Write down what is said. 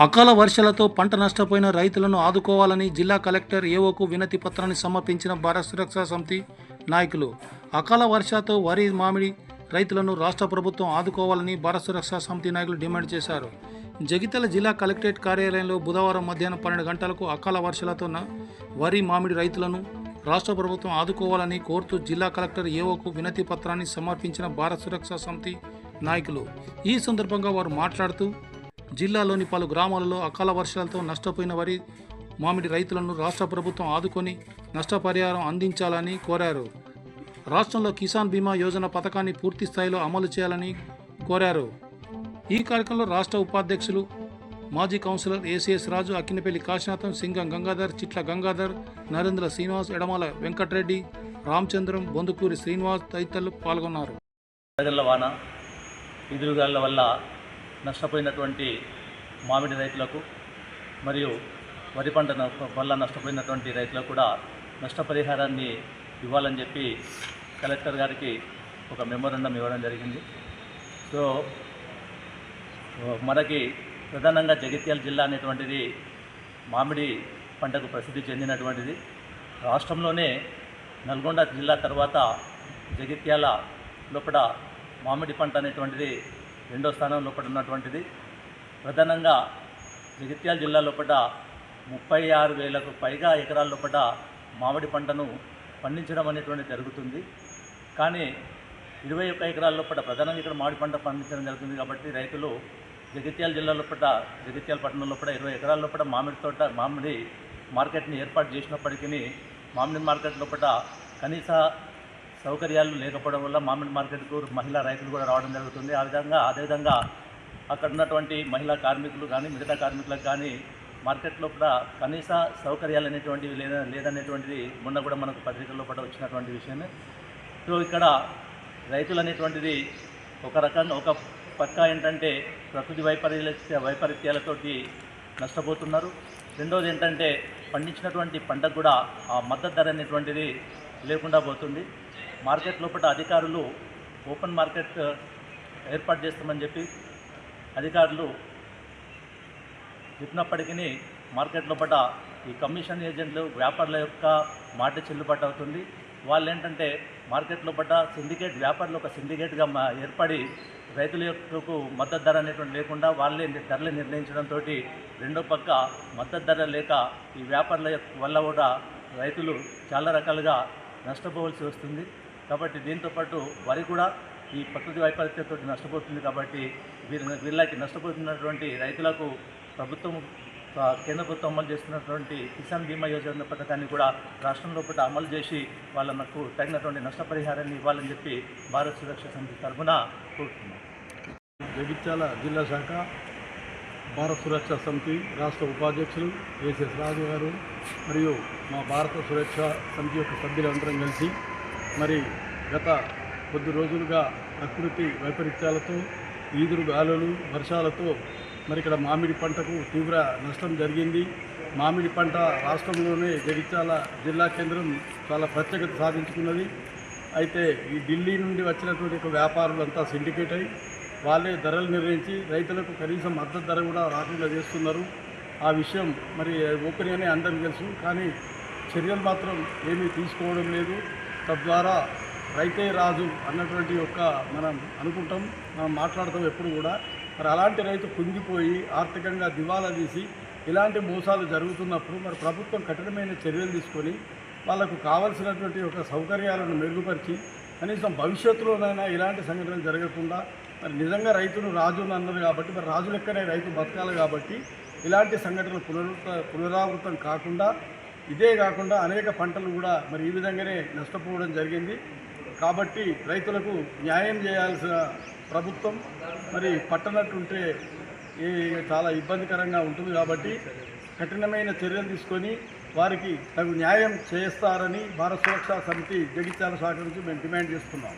అకాల వర్షాలతో పంట నష్టపోయిన రైతులను ఆదుకోవాలని జిల్లా కలెక్టర్ ఏఓకు వినతి పత్రాన్ని సమర్పించిన భారత సురక్షా సమితి నాయకులు. అకాల వర్షాతో వరి మామిడి రైతులను రాష్ట్ర ప్రభుత్వం ఆదుకోవాలని భారత సురక్షా సమితి నాయకులు డిమాండ్ చేశారు. జగిత్యాల జిల్లా కలెక్టరేట్ కార్యాలయంలో బుధవారం మధ్యాహ్నం పన్నెండు గంటలకు అకాల వర్షాలతో వరి మామిడి రైతులను రాష్ట్ర ప్రభుత్వం ఆదుకోవాలని కోరుతూ జిల్లా కలెక్టర్ ఏఓకు వినతి పత్రాన్ని సమర్పించిన భారత సురక్షా సమితి నాయకులు. ఈ సందర్భంగా వారు మాట్లాడుతూ జిల్లాలోని పలు గ్రామాలలో అకాల వర్షాలతో నష్టపోయిన వరి మామిడి రైతులను రాష్ట్ర ప్రభుత్వం ఆదుకొని నష్టపరిహారం అందించాలని కోరారు. రాష్ట్రంలో కిసాన్ బీమా యోజన పథకాన్ని పూర్తి స్థాయిలో అమలు చేయాలని కోరారు. ఈ కార్యక్రమంలో రాష్ట్ర ఉపాధ్యక్షులు మాజీ కౌన్సిలర్ ఏసీఎస్ రాజు అక్కినపల్లి కాశీనాథం సింగం గంగాధర్ చిట్ల గంగాధర్ నరేంద్ర శ్రీనివాస్ ఎడమల వెంకటరెడ్డి రామచంద్రం బొందుకూరి శ్రీనివాస్ తదితరులు పాల్గొన్నారు. వాన ఎదురుగాళ్ళ వల్ల నష్టపోయినటువంటి మామిడి రైతులకు మరియు వరి పంట న- వల్ల నష్టపోయినటువంటి రైతులకు కూడా నష్టపరిహారాన్ని ఇవ్వాలని చెప్పి కలెక్టర్ గారికి ఒక మెమోరండం ఇవ్వడం జరిగింది. సో మనకి ప్రధానంగా జగిత్యాల జిల్లా అనేటువంటిది మామిడి పంటకు ప్రసిద్ధి చెందినటువంటిది. రాష్ట్రంలోనే నల్గొండ జిల్లా తర్వాత జగిత్యాల లోపల మామిడి పంట అనేటువంటిది రెండో స్థానంలో ఒకటి ఉన్నటువంటిది. ప్రధానంగా జగిత్యాల జిల్లా లోపల ముప్పై ఆరు వేలకు పైగా ఎకరాల లోపల మామిడి పంటను పండించడం అనేటువంటి జరుగుతుంది. కానీ ఇరవై ఒక్క ఎకరాల లోపల ప్రధానంగా ఇక్కడ మామిడి పంట పండించడం జరుగుతుంది కాబట్టి రైతులు జగిత్యాల జిల్లా లోపల జగిత్యాల పట్టణం లోపల ఇరవై ఎకరాల లోపల మామిడి తోట మామిడి మార్కెట్ని ఏర్పాటు చేసినప్పటికీ మామిడి మార్కెట్ లోపల కనీస సౌకర్యాలు లేకపోవడం వల్ల మామిడి మార్కెట్కు మహిళా రైతులు కూడా రావడం జరుగుతుంది. ఆ విధంగా అదేవిధంగా అక్కడ ఉన్నటువంటి మహిళా కార్మికులు కానీ మిగతా కార్మికులకు కానీ మార్కెట్లో కూడా కనీస సౌకర్యాలు అనేటువంటివి లేదా లేదనేటువంటిది మొన్న కూడా మనకు పత్రికల్లో కూడా వచ్చినటువంటి విషయమే. సో ఇక్కడ రైతులు అనేటువంటిది ఒక రకంగా ఒక పక్క ఏంటంటే ప్రకృతి వైపరీత్య వైపరీత్యాలతోటి నష్టపోతున్నారు. రెండోది ఏంటంటే పండించినటువంటి పంటకు కూడా ఆ మద్దతు ధర అనేటువంటిది లేకుండా పోతుంది. మార్కెట్ లోపల అధికారులు ఓపెన్ మార్కెట్ ఏర్పాటు చేస్తామని చెప్పి అధికారులు చెప్పినప్పటికీ మార్కెట్ లోపల ఈ కమిషన్ ఏజెంట్లు వ్యాపారుల యొక్క మాట చెల్లుబాటు అవుతుంది. వాళ్ళు ఏంటంటే మార్కెట్ లోపల సిండికేట్ వ్యాపారులు ఒక సిండికేట్గా ఏర్పడి రైతుల యొక్క మద్దతు ధర అనేటువంటి లేకుండా వాళ్ళే ధరలు నిర్ణయించడంతో రెండో పక్క మద్దతు ధర లేక ఈ వ్యాపారుల వల్ల కూడా రైతులు చాలా రకాలుగా నష్టపోవాల్సి వస్తుంది. కాబట్టి దీంతో పాటు వరి కూడా ఈ ప్రకృతి వైపరీత్యంతో నష్టపోతుంది కాబట్టి వీరి వీళ్ళకి నష్టపోతున్నటువంటి రైతులకు ప్రభుత్వం కేంద్ర ప్రభుత్వం అమలు చేస్తున్నటువంటి కిసాన్ బీమా యోజన పథకాన్ని కూడా రాష్ట్రం లోపల అమలు చేసి వాళ్ళకు తగినటువంటి నష్టపరిహారాన్ని ఇవ్వాలని చెప్పి భారత్ సురక్ష సమితి తరఫున కోరుతున్నాం. జగిత్యాల జిల్లా శాఖ భారత సురక్ష సమితి రాష్ట్ర ఉపాధ్యక్షులు ఏసీఎస్ రాజు గారు మరియు మా భారత సురక్ష సమితి యొక్క సభ్యులందరం కలిసి మరి గత కొద్ది రోజులుగా ప్రకృతి వైపరీత్యాలతో ఈదురు గాలులు వర్షాలతో మరి ఇక్కడ మామిడి పంటకు తీవ్ర నష్టం జరిగింది. మామిడి పంట రాష్ట్రంలోనే జగిత్యాల జిల్లా కేంద్రం చాలా ప్రత్యేకత సాధించుకున్నది. అయితే ఈ ఢిల్లీ నుండి వచ్చినటువంటి ఒక వ్యాపారులంతా సిండికేట్ అయి వాళ్ళే ధరలు నిర్ణయించి రైతులకు కనీసం మద్దతు ధర కూడా రాకుండా చేస్తున్నారు. ఆ విషయం మరి ఓపెన్గానే అందరికీ తెలుసు. కానీ చర్యలు మాత్రం ఏమీ తీసుకోవడం లేదు. తద్వారా రైతే రాజు అన్నటువంటి ఒక మనం అనుకుంటాం మనం మాట్లాడతాం ఎప్పుడు కూడా. మరి అలాంటి రైతు కుంగిపోయి ఆర్థికంగా దివాలా తీసి ఇలాంటి మోసాలు జరుగుతున్నప్పుడు మరి ప్రభుత్వం కఠినమైన చర్యలు తీసుకొని వాళ్ళకు కావలసినటువంటి ఒక సౌకర్యాలను మెరుగుపరిచి కనీసం భవిష్యత్తులోనైనా ఇలాంటి సంఘటనలు జరగకుండా మరి నిజంగా రైతును రాజును అన్నారు కాబట్టి మరి రాజు లెక్కనే రైతు బతకాలి కాబట్టి ఇలాంటి సంఘటనలు పునరుత పునరావృతం కాకుండా ఇదే కాకుండా అనేక పంటలు కూడా మరి ఈ విధంగానే నష్టపోవడం జరిగింది. కాబట్టి రైతులకు న్యాయం చేయాల్సిన ప్రభుత్వం మరి పట్టనట్టుంటే చాలా ఇబ్బందికరంగా ఉంటుంది కాబట్టి కఠినమైన చర్యలు తీసుకొని వారికి తగు న్యాయం చేస్తారని భారత సురక్షా సమితి జగిత్యాల శాఖ నుంచి మేము డిమాండ్ చేస్తున్నాం.